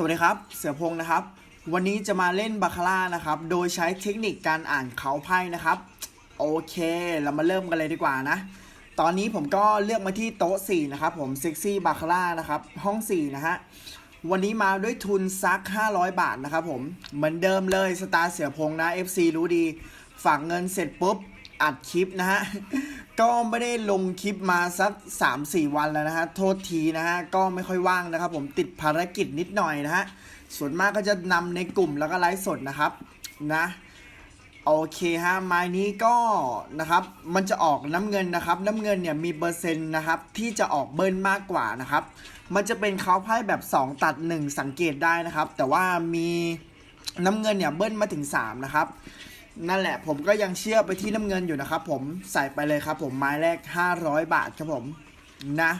สวัสดีครับ เสือพงศ์นะครับ วันนี้จะมาเล่นบาคาร่านะครับ โดยใช้เทคนิคการอ่านเขาไพ่นะครับ โอเค เรามาเริ่มกันเลยดีกว่านะ ตอนนี้ผมก็เลือกมาที่โต๊ะ 4 นะครับ ผมเซ็กซี่บาคาร่านะครับ ห้อง 4 นะฮะ วันนี้มาด้วยทุนซัก 500 บาทนะครับผม เหมือนเดิมเลยสตาร์เสือพงษ์นะ FC รู้ดี ฝากเงินเสร็จปุ๊บ อัดคลิปนะฮะ ก็ไม่ได้ลงคลิปมาสัก 3-4 วันแล้วนะฮะ โทษทีนะฮะ ก็ไม่ค่อยว่างนะครับผมติดภารกิจนิดหน่อยนะฮะ ส่วนมากก็จะนำในกลุ่มแล้วก็ไลฟ์สดนะครับนะโอเคฮะไม้นี้ก็นะครับมันจะออกน้ำเงินนะครับ น้ำเงินเนี่ยมีเปอร์เซ็นต์นะครับที่จะออกเบิ้ลมากกว่านะครับ มันจะเป็นเขาไพ่แบบ 2 ตัด 1 สังเกตได้นะครับ แต่ว่ามีน้ำเงินเนี่ยเบิ้ลมาถึง3นะครับ นั่นแหละผมก็ยังเชื่อไปที่น้ำเงินอยู่นะครับผมใส่ไปเลยครับผมไม้แรก 500 บาทครับผมนะ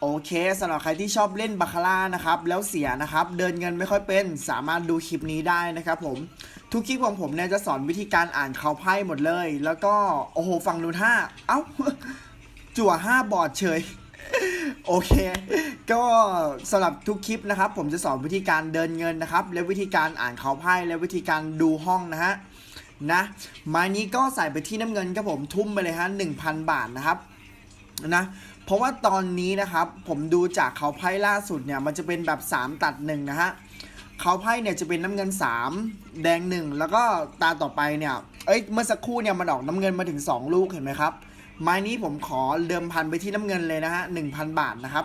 โอเคสำหรับใครที่ชอบเล่นบาคาร่านะครับแล้วเสียนะครับ เดินเงินไม่ค่อยเป็น สามารถดูคลิปนี้ได้นะครับผมทุกคลิปของผมเนี่ยจะสอนวิธีการอ่านเขาไพ่หมดเลย แล้วก็โอ้โหฟังดูท่าเอ้าจั่วห้าบอร์ดเฉยโอเค ก็สำหรับทุกคลิปนะครับ ผมจะสอนวิธีการเดินเงินนะครับ และวิธีการอ่านเขาไพ่และวิธีการดูห้องนะฮะ นะ ไม้นี้ก็ใส่ไปที่น้ำเงินครับผมทุ่มไปเลยฮะ1,000บาทนะครับนะเพราะว่าตอนนี้นะครับ ผมดูจากเขาไพ่ล่าสุดเนี่ยมันจะเป็นแบบ 3 ตัด1นะฮะเขาไพ่เนี่ยจะเป็นน้ำเงิน 3 แดง 1 แล้วก็ตาต่อไปเนี่ยเอ้ยเมื่อสักครู่เนี่ยมันออกน้ำเงินมาถึง 2 ลูกเห็นไหมครับ ไม้นี้ผมขอเดิมพันไปที่น้ำเงินเลยนะฮะ1,000บาทนะครับ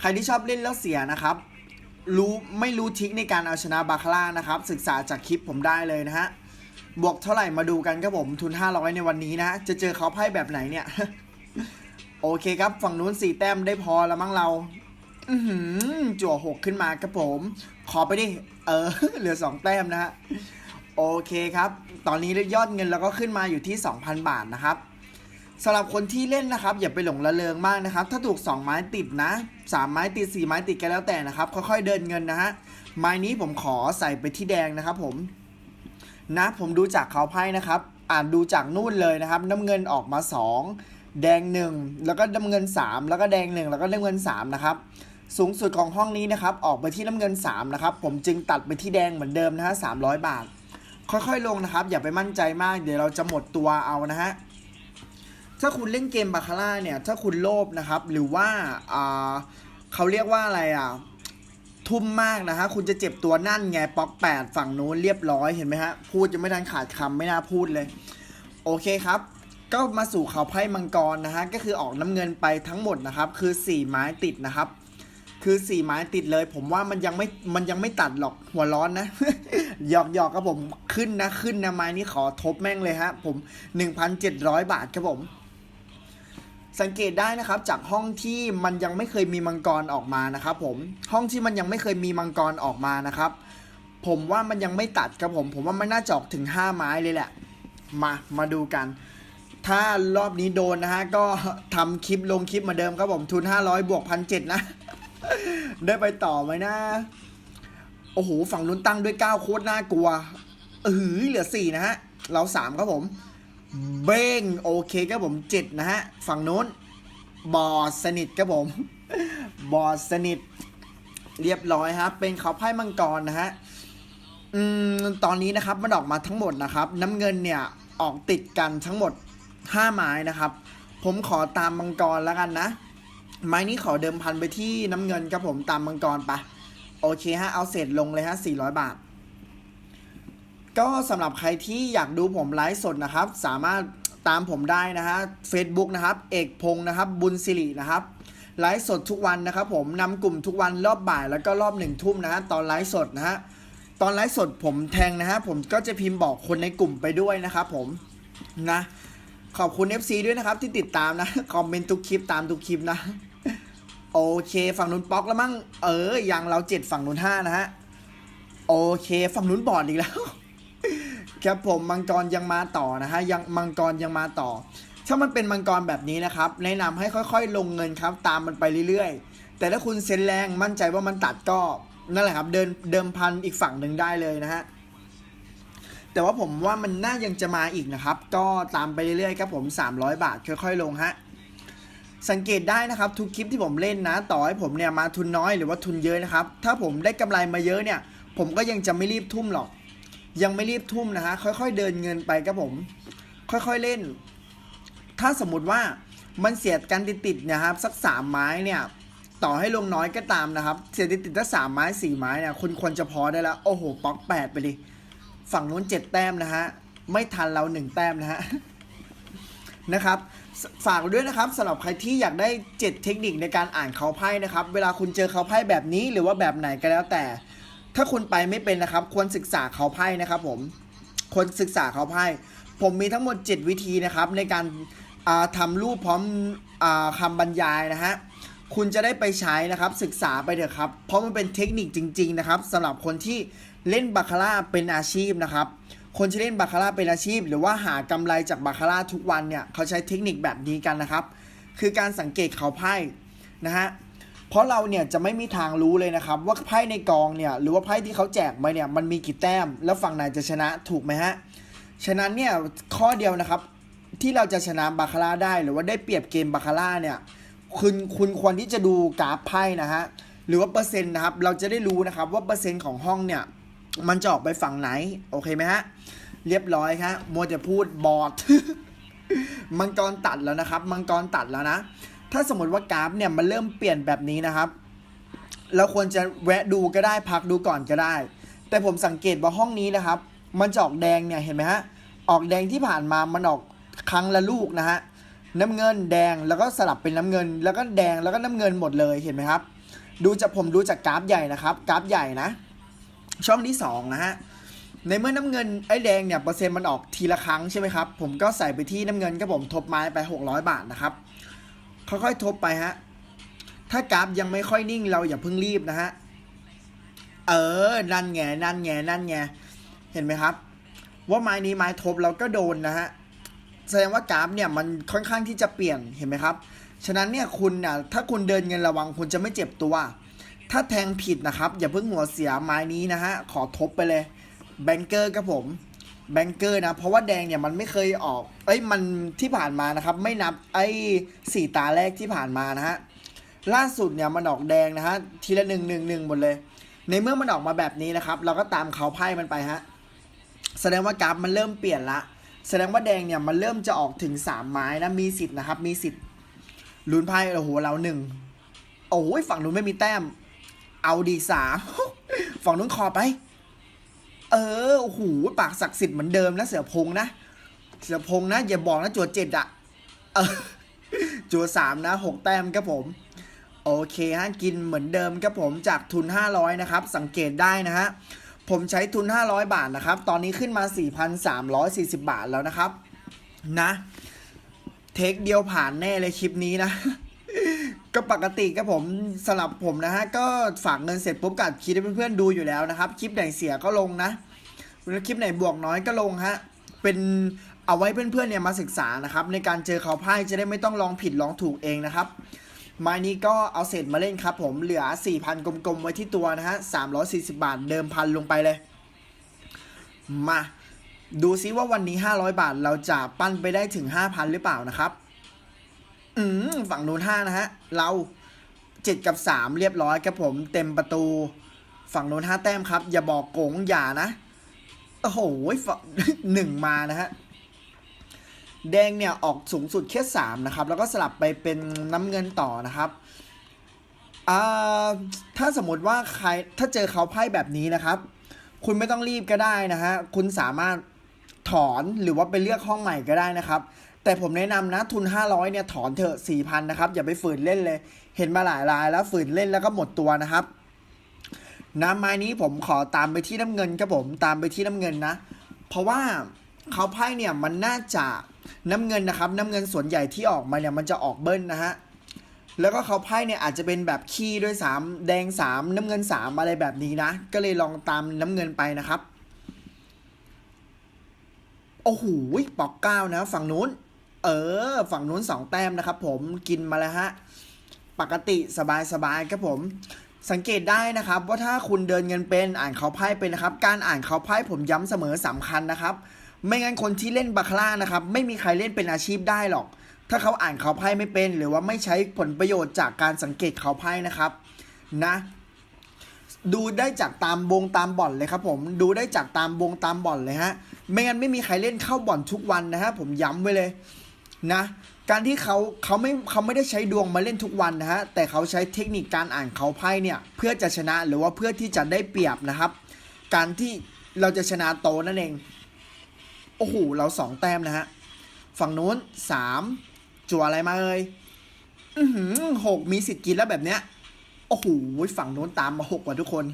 ใครที่ชอบเล่นแล้วเสียนะครับ รู้ไม่รู้ทิคในการเอาชนะบาคาร่านะครับ ศึกษาจากคลิปผมได้เลยนะฮะ บวกเท่าไหร่มาดูกันครับผมทุน 500 ในวันนี้นะ จะเจอเขาไพ่แบบไหนเนี่ย โอเคครับ ฝั่งนู้นสี่แต้มได้พอแล้วมั้งเรา อือหือจั่วหกขึ้นมาครับผม ขอไปดิ เออ เหลือ2แต้มนะฮะ โอเคครับ ตอนนี้ยอดเงินเราก็ขึ้นมาอยู่ที่ 2,000 บาทนะครับสำหรับคนที่เล่นนะครับ อย่าไปหลงระเริงมากนะครับ ถ้าถูก 2 ไม้ติดนะ3ไม้ติด4ไม้ติดกันแล้วแต่นะครับ ค่อยๆเดินเงินนะฮะไม้นี้ผมขอใส่ไปที่แดงนะครับผม นะผมดูจากเขาไพ่นะครับอ่านดูจากนู่นเลยนะครับ น้ำเงินออกมา 2 แดง 1 แล้วก็น้ำเงิน 3 แล้วก็แดง 1 แล้วก็น้ำเงิน3นะครับสูงสุดของห้องนี้นะครับออกไปที่น้ำเงิน3นะครับผมจึงตัดไปที่แดงเหมือนเดิมนะฮะ300บาท ค่อยๆลงนะครับ อย่าไปมั่นใจมาก เดี๋ยวเราจะหมดตัวเอานะฮะถ้าคุณเล่นเกมบาคาร่าเนี่ยถ้าคุณโลภนะครับหรือว่าอ่าเขาเรียกว่าอะไรอะ ทุ่มมากนะฮะ คุณจะเจ็บตัวนั่นไงป๊อกแปดฝั่งนู้นเรียบร้อยเห็นไหมฮะ พูดจะไม่ทันขาดคำไม่น่าพูดเลย โอเคครับ ก็มาสู่เขาไพ่มังกรนะฮะ ก็คือออกน้ำเงินไปทั้งหมดนะครับ คือ 4 ไม้ติดนะครับ คือ 4 ไม้ติดเลย ผมว่ามันยังไม่มันยังไม่ตัดหรอกหัวร้อนนะหยอกหยอกครับผมขึ้นนะขึ้นนะไม้นี้ขอทบแม่งเลยฮะผม 1,700 บาทครับผม สังเกตได้นะครับจากห้องที่มันยังไม่เคยมีมังกรออกมานะครับผมห้องที่มันยังไม่เคยมีมังกรออกมานะครับ ผมว่ามันยังไม่ตัดครับผม ผมว่ามันน่าจะออกถึง 5 ไม้เลยแหละ มามาดูกัน ถ้ารอบนี้โดนนะฮะก็ทำคลิปลงคลิปเหมาเดิมครับผมทุน 500 บวกพันเนะ ได้ไปต่อไหมนะ โอ้โหฝั่งนู้นตั้งด้วย 9 โคตรน่ากลัวเออเหลือ 4 นะฮะเรา 3 ครับผม เบ้งโอเคครับผมเจ็ดนะฮะ ฝั่งนู้น บอดสนิทครับผม บอดสนิท เรียบร้อยครับ เป็นเขาไพ่มังกรนะฮะ อืม ตอนนี้นะครับมันออกมาทั้งหมดนะครับ น้ำเงินเนี่ยออกติดกันทั้งหมด5ไม้นะครับ ผมขอตามมังกรแล้วกันนะ ไม้นี้ขอเดิมพันไปที่น้ำเงินครับผมตามมังกรไปะโอเคฮะ เอาเศษลงเลยฮะ400 บาท ก็สำหรับใครที่อยากดูผมไลฟ์สดนะครับ สามารถตามผมได้นะฮะ Facebook นะครับ เอกพงศ์นะครับ บุญสิรินะครับ ไลฟ์สดทุกวันนะครับ ผมนำกลุ่มทุกวันรอบบ่ายแล้วก็รอบหนึ่งทุ่มนะฮะตอนไลฟ์สดนะฮะ ตอนไลฟ์สดผมแทงนะฮะ ผมก็จะพิมพ์บอกคนในกลุ่มไปด้วยนะครับผมนะ ขอบคุณ FC ด้วยนะครับที่ติดตามนะ คอมเมนต์ทุกคลิปตามทุกคลิปนะ โอเค ฝั่งนู้นป๊อกแล้วมั้ง เออ อย่างเราเจ็ดฝั่งนู้นห้านะฮะ โอเค ฝั่งนู้นบอดอีกแล้ว ครับผมมังกรยังมาต่อนะฮะยังมังกรยังมาต่อ ถ้ามันเป็นมังกรแบบนี้นะครับ แนะนำให้ค่อยๆ ลงเงินครับ ตามมันไปเรื่อยๆ แต่ถ้าคุณเซ็นแรงมั่นใจว่ามันตัดก็นั่นแหละครับ เดินเดิมพันอีกฝั่งหนึ่งได้เลยนะฮะแต่ว่าผมว่ามันน่ายังจะมาอีกนะครับ ก็ตามไปเรื่อยๆครับผม 300 บาทค่อยๆ ลงฮะสังเกตได้นะครับทุกคลิปที่ผมเล่นนะ ต่อให้ผมเนี่ยมาทุนน้อยหรือว่าทุนเยอะนะครับ ถ้าผมได้กำไรมาเยอะเนี่ย ผมก็ยังจะไม่รีบทุ่มหรอก ยังไม่รีบทุ่มนะฮะค่อย ๆ เดินเงินไปครับผม ค่อยๆเล่น ถ้าสมมติว่ามันเสียดกันติดๆนะครับ สักสามไม้เนี่ยต่อให้ลงน้อยก็ตามนะครับ เสียดติดๆถ้าสามไม้สี่ไม้เนี่ยคุณควรจะพอได้แล้ว โอ้โหป๊อกแปดไปดิฝั่งนู้นเจ็ดแต้มนะฮะไม่ทันเราหนึ่งแต้มนะฮะนะครับฝฝากด้วยนะครับสำหรับใครที่อยากได้ 7 เทคนิคในการอ่านเขาไพ่นะครับ เวลาคุณเจอเขาไพ่แบบนี้หรือว่าแบบไหนก็แล้วแต่ ถ้าคุณไปไม่เป็นนะครับ ควรศึกษาเขาไพ่นะครับผมควรศึกษาเขาไพ่ผมมีทั้งหมด 7 วิธีนะครับ ในการาทำรูปพร้อมอคำบรรยายนะฮะคุณจะได้ไปใช้นะครับศึกษาไปเถอะครับ เพราะมันเป็นเทคนิคจริง ๆ นะครับสำหรับคนที่เล่นบาคาร่าเป็นอาชีพนะครับ คนที่เล่นบาคาร่าเป็นอาชีพ หรือว่าหากำไรจากบาคาร่าทุกวันเนี่ยเขาใช้เทคนิคแบบนี้กันนะครับ คือการสังเกตเขาไพ่นะฮะ เพราะเราเนี่ยจะไม่มีทางรู้เลยนะครับว่าไพ่ในกองเนี่ยหรือว่าไพ่ที่เขาแจกมาเนี่ยมันมีกี่แต้ม แล้วฝั่งไหนจะชนะถูกไหมฮะ ฉะนั้นเนี่ยข้อเดียวนะครับที่เราจะชนะบาคาร่าได้หรือว่าได้เปรียบเกมบาคาร่าเนี่ยคุณคุณควรที่จะดูกราฟไพ่นะฮะหรือว่าเปอร์เซ็นต์นะครับเราจะได้รู้นะครับว่าเปอร์เซ็นต์ของห้องเนี่ยมันจะออกไปฝั่งไหนโอเคไหมฮะเรียบร้อยครับมัวแต่พูดบอดมังกรตัดแล้วนะครับ มังกรตัดแล้วนะ ถ้าสมมติว่ากราฟเนี่ยมันเริ่มเปลี่ยนแบบนี้นะครับ เราควรจะแวะดูก็ได้พักดูก่อนก็ได้ แต่ผมสังเกตว่าห้องนี้นะครับ มันจะออกแดงเนี่ยเห็นไหมฮะออกแดงที่ผ่านมามันออกครั้งละลูกนะฮะน้ำเงินแดงแล้วก็สลับเป็นน้ำเงิน แล้วก็แดงแล้วก็น้ำเงินหมดเลยเห็นไหมครับ ดูจากผมดูจากกราฟใหญ่นะครับ กราฟใหญ่นะ ช่องที่สองนะฮะในเมื่อน้ำเงินไอ้แดงเนี่ยเปอร์เซ็นต์มันออกทีละครั้งใช่ไหมครับผมก็ใส่ไปที่น้ำเงินก็ผมทบไม้ไป 600 บาทนะครับ ค่อยๆทบไปฮะ ถ้ากราฟยังไม่ค่อยนิ่งเราอย่าเพิ่งรีบนะฮะ เออ นั่นไง นั่นไง นั่นไง เห็นไหมครับ ว่าไม้นี้ไม้ทบเราก็โดนนะฮะ แสดงว่ากราฟเนี่ยมันค่อนข้างที่จะเปลี่ยน เห็นไหมครับ ฉะนั้นเนี่ยคุณน่ะถ้าคุณเดินเงินระวังคุณจะไม่เจ็บตัว ถ้าแทงผิดนะครับ อย่าเพิ่งหัวเสียไม้นี้นะฮะ ขอทบไปเลย แบงเกอร์ครับผม แบงเกอร์นะ เพราะว่าแดงเนี่ยมันไม่เคยออก เอ้ยมันที่ผ่านมานะครับ ไม่นับไอ้สี่ตาแรกที่ผ่านมานะฮะล่าสุดเนี่ยมันออกแดงนะฮะทีละหนึ่งหนึ่งหนึ่งหมดเลย ในเมื่อมันออกมาแบบนี้นะครับ เราก็ตามเขาไพ่มันไปฮะแสดงว่ากราฟมันเริ่มเปลี่ยนละ แสดงว่าแดงเนี่ยมันเริ่มจะออกถึงสามไม้นะมีสิทธิ์นะครับมีสิทธิ์ลุ้นไพ่โอ้โหเราหนึ่งโอ้ยฝั่งนู้นไม่มีแต้ม เอาดีสามฝั่งนู้นคอไป เออโอ้โหปากศักดิ์สิทธิ์เหมือนเดิมนะเสือพงนะ เสือพงนะ อย่าบอกนะจัวเจ็ดอะเออจัวสามนะหกแต้มครับผม โอเคฮะกินเหมือนเดิมครับผมจากทุน 500 นะครับ สังเกตได้นะฮะ ผมใช้ทุน 500 บาทนะครับ ตอนนี้ขึ้นมา 4,340 บาทแล้วนะครับ นะ เทคเดียวผ่านแน่เลยคลิปนี้นะ ก็ปกติครับผมสำหรับผมนะฮะก็ฝากเงินเสร็จปุ๊บกัดคลิปให้เพื่อนๆดูอยู่แล้วนะครับคลิปไหนเสียก็ลงนะแล้คลิปไหนบวกน้อยก็ลงฮะเป็นเอาไว้เพื่อนๆเนี่ยมาศึกษานะครับในการเจอเขาไพ่จะได้ไม่ต้องลองผิดลองถูกเองนะครับไม้นี้ก็เอาเศษมาเล่นครับผมเหลือ 4,000 กลมๆ ไว้ที่ตัวนะฮะ 340 บาทเดิมพันลงไปเลย มา ดูซิว่าวันนี้ 500 บาทเราจะปั้นไปได้ถึง 5,000 หรือเปล่านะครับ อืมฝั่งนู้น5นะฮะ เรา7กับ3เรียบร้อยครับผมเต็มประตู ฝั่งนู้น5แต้มครับ อย่าบอกโกงอย่านะ โอ้โหฝั่งหนึ่งมานะฮะ แดงเนี่ยออกสูงสุดแค่3นะครับ แล้วก็สลับไปเป็นน้ำเงินต่อนะครับอ่าถ้าสมมติว่าใครถ้าเจอเขาไพ่แบบนี้นะครับ คุณไม่ต้องรีบก็ได้นะฮะ คุณสามารถถอนหรือว่าไปเลือกห้องใหม่ก็ได้นะครับ แต่ผมแนะนำนะทุน 500เนี่ยถอนเถอะ4,000นะครับอย่าไปฝืนเล่นเลย เห็นมาหลายรายแล้วฝืนเล่นแล้วก็หมดตัวนะครับน้ำไม้นี้ผมขอตามไปที่น้ำเงินครับผมตามไปที่น้ำเงินนะ เพราะว่าเขาไพ่เนี่ยมันน่าจะน้ำเงินนะครับน้ำเงินส่วนใหญ่ที่ออกมาเนี่ยมันจะออกเบิ้ลนะฮะแล้วก็เขาไพ่เนี่ยอาจจะเป็นแบบขี้ด้วยสามแดงสามน้ำเงินสามอะไรแบบนี้นะ ก็เลยลองตามน้ำเงินไปนะครับ โอ้โหปอกเก้านะ ฝั่งนู้น เออ ฝั่งนู้นสองแต้มนะครับผมกินมาแล้วฮะ ปกติสบายสบายครับผม สังเกตได้นะครับว่าถ้าคุณเดินเงินเป็นอ่านเขาไพ่เป็นนะครับ การอ่านเขาไพ่ผมย้ำเสมอสำคัญนะครับ ไม่งั้นคนที่เล่นบาคาร่านะครับ ไม่มีใครเล่นเป็นอาชีพได้หรอก ถ้าเขาอ่านเขาไพ่ไม่เป็น หรือว่าไม่ใช้ผลประโยชน์จากการสังเกตเขาไพ่นะครับ นะดูได้จากตามวงตามบ่อนเลยครับผมดูได้จากตามวงตามบ่อนเลยฮะ ไม่งั้นไม่มีใครเล่นเข้าบ่อนทุกวันนะฮะผมย้ำไว้เลย นะการที่เขาเขาไม่เขาไม่ได้ใช้ดวงมาเล่นทุกวันนะฮะแต่เขาใช้เทคนิคการอ่านเขาไพ่เนี่ยเพื่อจะชนะหรือว่าเพื่อที่จะได้เปรียบนะครับ การที่เราจะชนะโตนั่นเองโอ้โหเราสองแต้มนะฮะฝั่งนู้นสามจั่วอะไรมาเอ่ยอือหือหกมีสิทธิ์กินแล้วแบบเนี้ยโอ้โหฝั่งนู้นตามมาหกกว่าทุกคน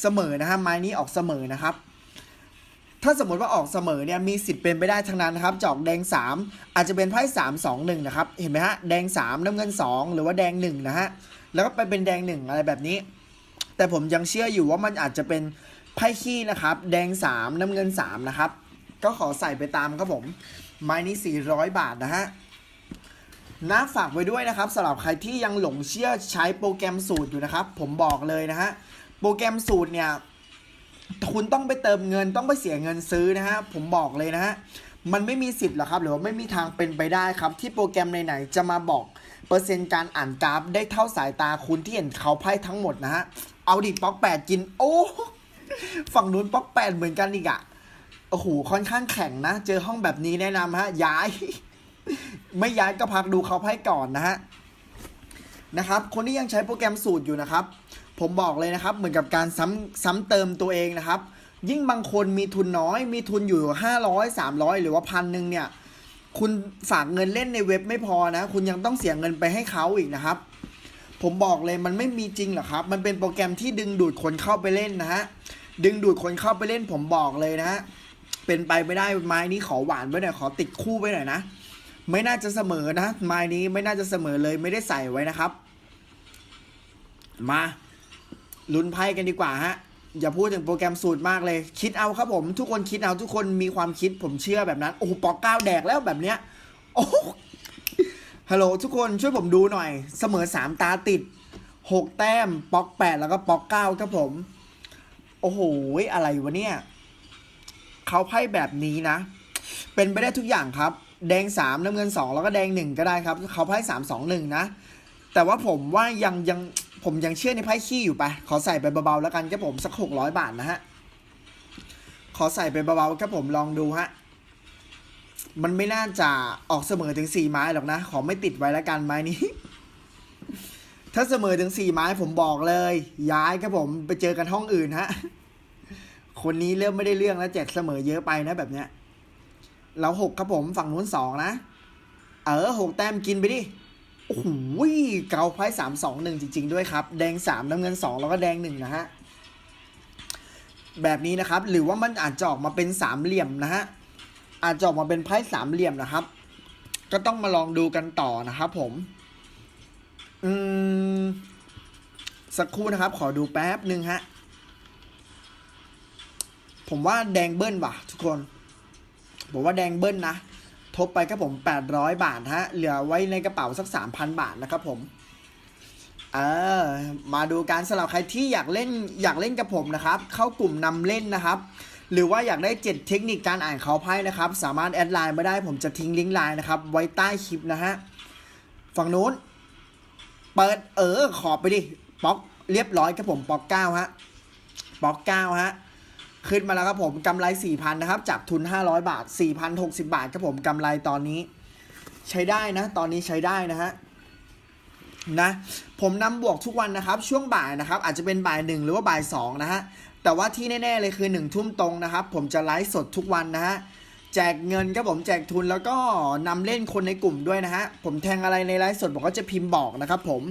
เสมอนะฮะไม้นี้ออกเสมอนะครับ ถ้าสมมติว่าออกเสมอเนี่ยมีสิทธิ์เป็นไปได้ทั้งนั้นนะครับจอกแดง 3 อาจจะเป็นไพ่สามสองหนึ่งนะครับเห็นไหมฮะแดง 3 น้ำเงิน 2 หรือว่าแดง1นะฮะแล้วก็ไปเป็นแดง 1 อะไรแบบนี้ แต่ผมยังเชื่ออยู่ว่ามันอาจจะเป็นไพ่ขี้นะครับแดง 3 น้ำเงิน 3 นะครับ ก็ขอใส่ไปตามครับผมไม้นี้ 400 บาทนะฮะนะฝากไว้ด้วยนะครับสำหรับใครที่ยังหลงเชื่อใช้โปรแกรมสูตรอยู่นะครับ ผมบอกเลยนะฮะโปรแกรมสูตรเนี่ย คุณต้องไปเติมเงินต้องไปเสียเงินซื้อนะฮะผมบอกเลยนะฮะมันไม่มีสิทธิ์หรอครับ หรือว่าไม่มีทางเป็นไปได้ครับ ที่โปรแกรมไหนๆจะมาบอก เปอร์เซ็นต์การอ่านกราฟได้เท่าสายตาคุณที่เห็นเขาไพ่ทั้งหมดนะฮะเอาดิป๊อกแปดกินโอ้ฝั่งนู้นป๊อกแปดเหมือนกันอีกอะโอ้โหค่อนข้างแข็งนะ เจอห้องแบบนี้แนะนำฮะย้าย ไม่ย้ายก็พักดูเขาไพ่ก่อนนะฮะนะครับ คนที่ยังใช้โปรแกรมสูตรอยู่นะครับ ผมบอกเลยนะครับ เหมือนกับการซ้ำซ้ำเติมตัวเองนะครับ ยิ่งบางคนมีทุนน้อย มีทุนอยู่ 500 300 หรือว่าพันหนึ่งเนี่ย คุณฝากเงินเล่นในเว็บไม่พอนะ คุณยังต้องเสียเงินไปให้เขาอีกนะครับ ผมบอกเลยมันไม่มีจริงหรอกครับ มันเป็นโปรแกรมที่ดึงดูดคนเข้าไปเล่นนะฮะ ดึงดูดคนเข้าไปเล่นผมบอกเลยนะฮะเป็นไปไม่ได้ไม้นี้ขอหวานไว้หน่อยขอติดคู่ไว้หน่อยนะ ไม่น่าจะเสมอนะไม้นี้ไม่น่าจะเสมอเลยไม่ได้ใส่ไว้นะครับ มา ลุ้นไพ่กันดีกว่าฮะ อย่าพูดถึงโปรแกรมสูตรมากเลย คิดเอาครับผม ทุกคนคิดเอาทุกคนมีความคิดผมเชื่อแบบนั้น โอ้ปอกเก้าแดกแล้วแบบเนี้ย โอ้ฮัลโหลทุกคนช่วยผมดูหน่อย เสมอสามตาติดหกแต้มปอกแปดแล้วก็ปอกเก้าครับผม โอ้โหอะไรวะเนี่ยเขาไพ่แบบนี้นะ เป็นไปได้ทุกอย่างครับ แดงสามน้ำเงินสองแล้วก็แดงหนึ่งก็ได้ครับเขาไพ่สามสองหนึ่งนะ แต่ว่าผมว่ายังยัง ผมยังเชื่อในไพ่ขี้อยู่ไปขอใส่ไปเบาๆแล้วกันครับผมสักหกร้อยบาทนะฮะ ขอใส่ไปเบาๆครับผมลองดูฮะ มันไม่น่าจะออกเสมอถึงสี่ไม้หรอกนะ ขอไม่ติดไว้แล้วกันไม้นี้ ถ้าเสมอถึงสี่ไม้ผมบอกเลย ย้ายครับผมไปเจอกันห้องอื่นฮะ คนนี้เริ่มไม่ได้เรื่องแล้วแจกเสมอเยอะไปนะแบบเนี้ย เราหกครับผมฝั่งนู้นสองนะ เออหกแต้มกินไปดิ โอ้โหเกาไพ่สามสองหนึ่งจริง ๆ ด้วยครับ แดงสามน้ำเงินสองแล้วก็แดงหนึ่งนะฮะ แบบนี้นะครับ หรือว่ามันอาจจะออกมาเป็นสามเหลี่ยมนะฮะ อาจจะออกมาเป็นไพ่สามเหลี่ยมนะครับ ก็ต้องมาลองดูกันต่อนะครับผม อืม สักครู่นะครับ ขอดูแป๊บหนึ่งฮะ ผมว่าแดงเบิ้ลว่ะ ทุกคน ผมว่าแดงเบิ้ลนะ ทบไปครับผม 800 บาทฮะ เหลือไว้ในกระเป๋าสัก 3,000 บาทนะครับผมเออมาดูการสำหรับใครที่อยากเล่นอยากเล่นกับผมนะครับ เข้ากลุ่มนำเล่นนะครับหรือว่าอยากได้ 7 เทคนิคการอ่านเขาไพ่นะครับ สามารถแอดไลน์มาได้ผมจะทิ้งลิงก์ไลน์นะครับ ไว้ใต้คลิปนะฮะ ฝั่งนู้น เปิดเออขอบไปดิป๊อกเรียบร้อยครับผมป๊อก9ฮะป๊อก9ฮะ ขึ้นมาแล้วครับผมกำไร4,000นะครับจากทุน 500 บาท 4,060 บาทครับผมกำไรตอนนี้ ใช้ได้นะ ตอนนี้ใช้ได้นะฮะนะผมนำบวกทุกวันนะครับ ช่วงบ่ายนะครับ อาจจะเป็นบ่ายหนึ่งหรือว่าบ่ายสองนะฮะแต่ว่าที่แน่ๆเลยคือ1ทุ่มตรงนะครับ ผมจะไลฟ์สดทุกวันนะฮะแจกเงินครับผมแจกทุนแล้วก็นำเล่นคนในกลุ่มด้วยนะฮะผมแทงอะไรในไลฟ์สดผมก็จะพิมพ์บอกนะครับ ผม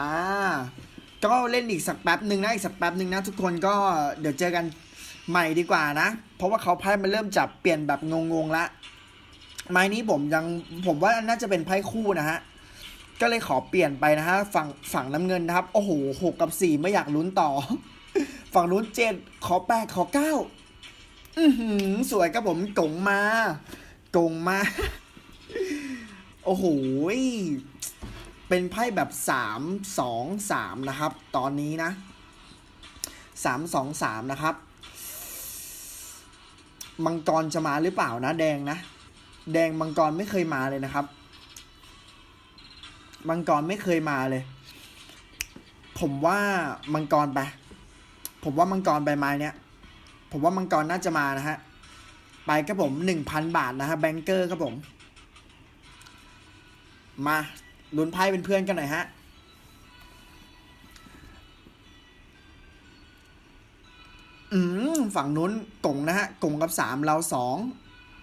อ่าก็เล่นอีกสักแป๊บหนึ่งนะอีกสักแป๊บหนึ่งนะทุกคนก็เดี๋ยวเจอกัน ใหม่ดีกว่านะ เพราะว่าเขาไพ่มันเริ่มจับเปลี่ยนแบบงงๆละไม้นี้ผมยังผมว่าน่าจะเป็นไพ่คู่นะฮะก็เลยขอเปลี่ยนไปนะฮะฝั่งฝั่งน้ำเงินนะครับ โอ้โหหกกับสี่ไม่อยากลุ้นต่อ ฝั่งนู้นเจ็ดขอแปดขอเก้าอือหือสวยครับผมกงมากงมา โอ้โหเป็นไพ่แบบสามสองสามนะครับ ตอนนี้นะสามสองสามนะครับ มังกรจะมาหรือเปล่านะ แดงนะ แดงมังกรไม่เคยมาเลยนะครับ มังกรไม่เคยมาเลย ผมว่ามังกรไป ผมว่ามังกรใบไม้เนี้ยผมว่ามังกรน่าจะมานะฮะ ไปครับผมหนึ่งพันบาทนะฮะแบงเกอร์ครับผม มาลุ้นไพ่เป็นเพื่อนกันหน่อยฮะ อืมฝั่งนู้นกงนะฮะกงกับสามเราสอง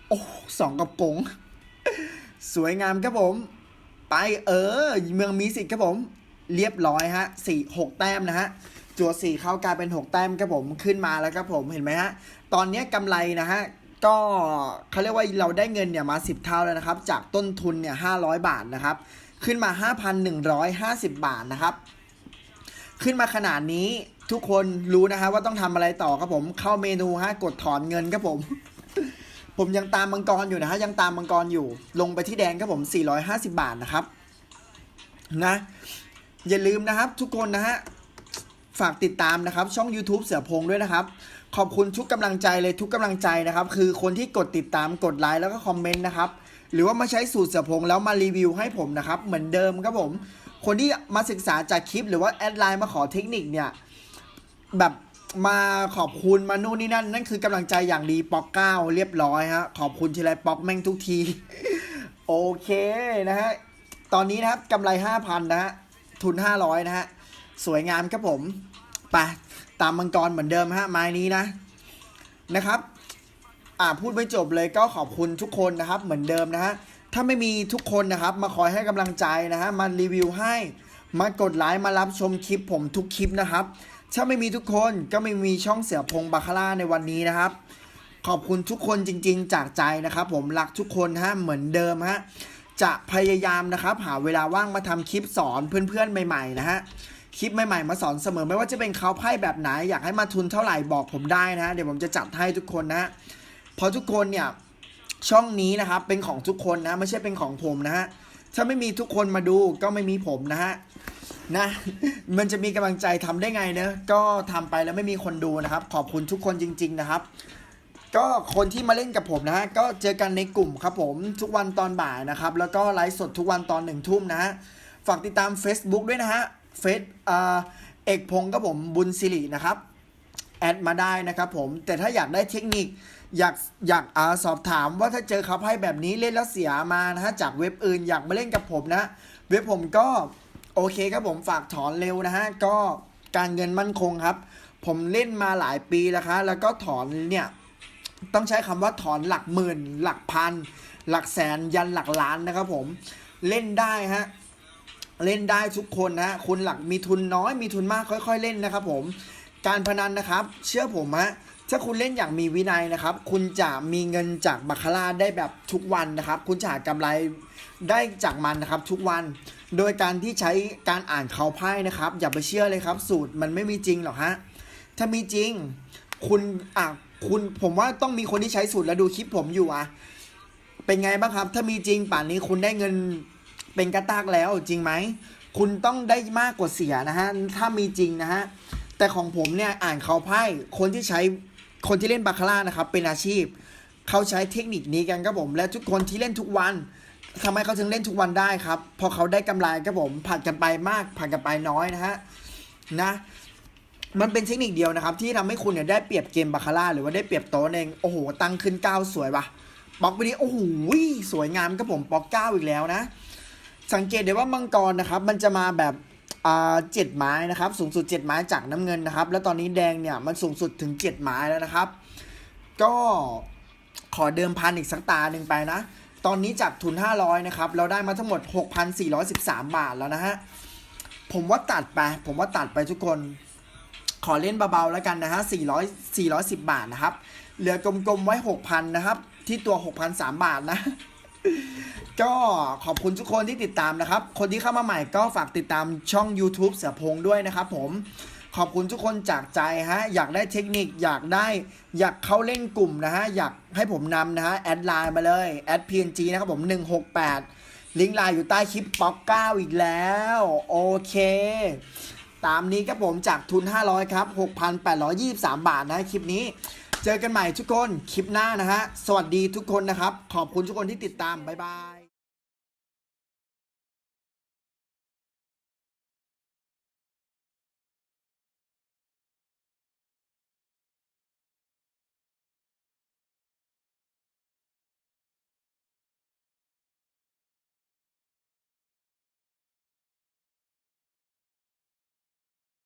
โอ้สองกับกง สวยงามครับผม ไปเออ เมืองมีสิทธิ์ครับผม เรียบร้อยฮะสี่หกแต้มนะฮะจัวสี่เข้ากลายเป็นหกแต้มครับผมขึ้นมาแล้วครับผมเห็นไหมฮะตอนนี้ยกำไรนะฮะก็เขาเรียกว่าเราได้เงินเนี่ยมาสิบเท่าแล้วนะครับ จากต้นทุนเนี่ยห้าร้อยบาทนะครับ ขึ้นมาห้าพันหนึ่งร้อยห้าสิบบาทนะครับ ขึ้นมาขนาดนี้ ทุกคนรู้นะฮะว่าต้องทำอะไรต่อครับผมเข้าเมนูฮะกดถอนเงินครับผม ผมยังตามมังกรอยู่นะฮะยังตามมังกรอยู่ ลงไปที่แดงครับผม 450 บาทนะครับนะ อย่าลืมนะครับทุกคนนะฮะฝากติดตามนะครับ ช่อง YouTube เสือพงด้วยนะครับ ขอบคุณทุกกำลังใจเลยทุกกำลังใจนะครับ คือคนที่กดติดตามกดไลค์แล้วก็คอมเมนต์นะครับ หรือว่ามาใช้สูตรเสือพงแล้วมารีวิวให้ผมนะครับ เหมือนเดิมครับผม คนที่มาศึกษาจากคลิปหรือว่าแอดไลน์มาขอเทคนิคเนี่ย แบบมาขอบคุณมานู่นนี่นั่น นั่นคือกำลังใจอย่างดีป๊อกเก้าเรียบร้อยฮะขอบคุณทีไรป๊อกแม่งทุกที โอเคนะฮะตอนนี้นะครับกำไร5,000นนะฮะทุน500นะฮะสวยงามครับผมไปตามมังกรเหมือนเดิมฮะไม้นี้นะนะครับอ่าพูดไม่จบเลยก็ขอบคุณทุกคนนะครับ เหมือนเดิมนะฮะถ้าไม่มีทุกคนนะครับ มาคอยให้กำลังใจนะฮะมารีวิวให้มากดไลค์มารับชมคลิปผมทุกคลิปนะครับ ถ้าไม่มีทุกคนก็ไม่มีช่องเสือพงบาคาร่าในวันนี้นะครับ ขอบคุณทุกคนจริง ๆ จากใจนะครับ ผมรักทุกคนฮะเหมือนเดิมฮะจะพยายามนะครับ หาเวลาว่างมาทำคลิปสอนเพื่อนๆใหม่ๆนะฮะคลิปใหม่ๆมาสอนเสมอไม่ว่าจะเป็นเขาไพ่แบบไหน อยากให้มาทุนเท่าไหร่บอกผมได้นะฮะเดี๋ยวผมจะจัดให้ทุกคนนะฮะเพราะทุกคนเนี่ยช่องนี้นะครับเป็นของทุกคนนะไม่ใช่เป็นของผมนะฮะ ถ้าไม่มีทุกคนมาดูก็ไม่มีผมนะฮะนะ มันจะมีกำลังใจทำได้ไงเนอะก็ทำไปแล้วไม่มีคนดูนะครับ ขอบคุณทุกคนจริง ๆ นะครับ ก็คนที่มาเล่นกับผมนะฮะก็เจอกันในกลุ่มครับผมทุกวันตอนบ่ายนะครับ แล้วก็ไลฟ์สดทุกวันตอนหนึ่งทุ่มนะฮะฝากติดตาม Facebook ด้วยนะฮะเฟซอ่าเอกพงศ์ครับผมบุญสิรินะครับ แอดมาได้นะครับผมแต่ถ้าอยากได้เทคนิค อยากอยากอาสอบถามว่าถ้าเจอเขาให้แบบนี้เล่นแล้วเสียมานะฮะจากเว็บอื่นอยากมาเล่นกับผมนะ เว็บผมก็โอเคครับผมฝากถอนเร็วนะฮะก็การเงินมั่นคงครับ ผมเล่นมาหลายปีแล้วครับแล้วก็ถอนเนี่ยต้องใช้คำว่าถอนหลักหมื่น หลักพัน หลักแสนยันหลักล้านนะครับผมเล่นได้ฮะเล่นได้ทุกคนนะฮะคุณหลักมีทุนน้อยมีทุนมากค่อย ๆ เล่นนะครับผมการพนันนะครับ เชื่อผมฮะ ถ้าคุณเล่นอย่างมีวินัยนะครับ คุณจะมีเงินจากบาคาร่าได้แบบทุกวันนะครับ คุณจะหากำไรได้จากมันนะครับทุกวัน โดยการที่ใช้การอ่านเขาไพ่นะครับ อย่าไปเชื่อเลยครับ สูตรมันไม่มีจริงหรอกฮะ ถ้ามีจริง คุณอะคุณผมว่าต้องมีคนที่ใช้สูตรแล้วดูคลิปผมอยู่อะเป็นไงบ้างครับ ถ้ามีจริงป่านนี้คุณได้เงินเป็นกระตากแล้วจริงไหม คุณต้องได้มากกว่าเสียนะฮะ ถ้ามีจริงนะฮะ แต่ของผมเนี่ยอ่านเขาไพ่คนที่ใช้ คนที่เล่นบาคาร่านะครับเป็นอาชีพ เขาใช้เทคนิคนี้กันครับผม และทุกคนที่เล่นทุกวันทำไมเขาถึงเล่นทุกวันได้ครับเพราะเขาได้กำไรครับผมผัดกันไปมากผัดกันไปน้อยนะฮะนะมันเป็นเทคนิคเดียวนะครับ ที่ทำให้คุณเนี่ยได้เปรียบเกมบาคาร่าหรือว่าได้เปรียบโต๊ะเองโอ้โห ตั้งขึ้นเก้าสวยปะป๊อกไปนี้โอ้โหสวยงามครับผมป๊อกเก้าอีกแล้วนะ สังเกตได้ว่ามังกรนะครับ มันจะมาแบบ เจ็ดไม้นะครับ สูงสุดเจ็ดไม้จากน้ำเงินนะครับ แล้วตอนนี้แดงเนี่ยมันสูงสุดถึงเจ็ดไม้แล้วนะครับ ก็ขอเดิมพันอีกสักตาหนึ่งไปนะ ตอนนี้จากทุน 500 นะครับ เราได้มาทั้งหมด 6,413 บาทแล้วนะฮะ ผมว่าตัดไป ผมว่าตัดไปทุกคน ขอเล่นเบาๆแล้วกันนะฮะ400 410 บาทนะครับ เหลือกลมๆไว้ 6,000 นะครับ ที่ตัว 6,003 บาทนะ ก็ขอบคุณทุกคนที่ติดตามนะครับ คนที่เข้ามาใหม่ก็ฝากติดตามช่อง YouTube เสือพงด้วยนะครับผมขอบคุณทุกคนจากใจฮะ อยากได้เทคนิคอยากได้อยากเข้าเล่นกลุ่มนะฮะ อยากให้ผมนำนะฮะ แอดไลน์มาเลยแอด PNG นะครับผม 168 ลิงก์ไลน์อยู่ใต้คลิปป๊อก9อีกแล้ว โอเค ตามนี้ครับผมจากทุน 500 ครับ 6,823 บาทนะคลิปนี้ เจอกันใหม่ทุกคนคลิปหน้านะฮะ สวัสดีทุกคนนะครับ ขอบคุณทุกคนที่ติดตาม บ๊ายบาย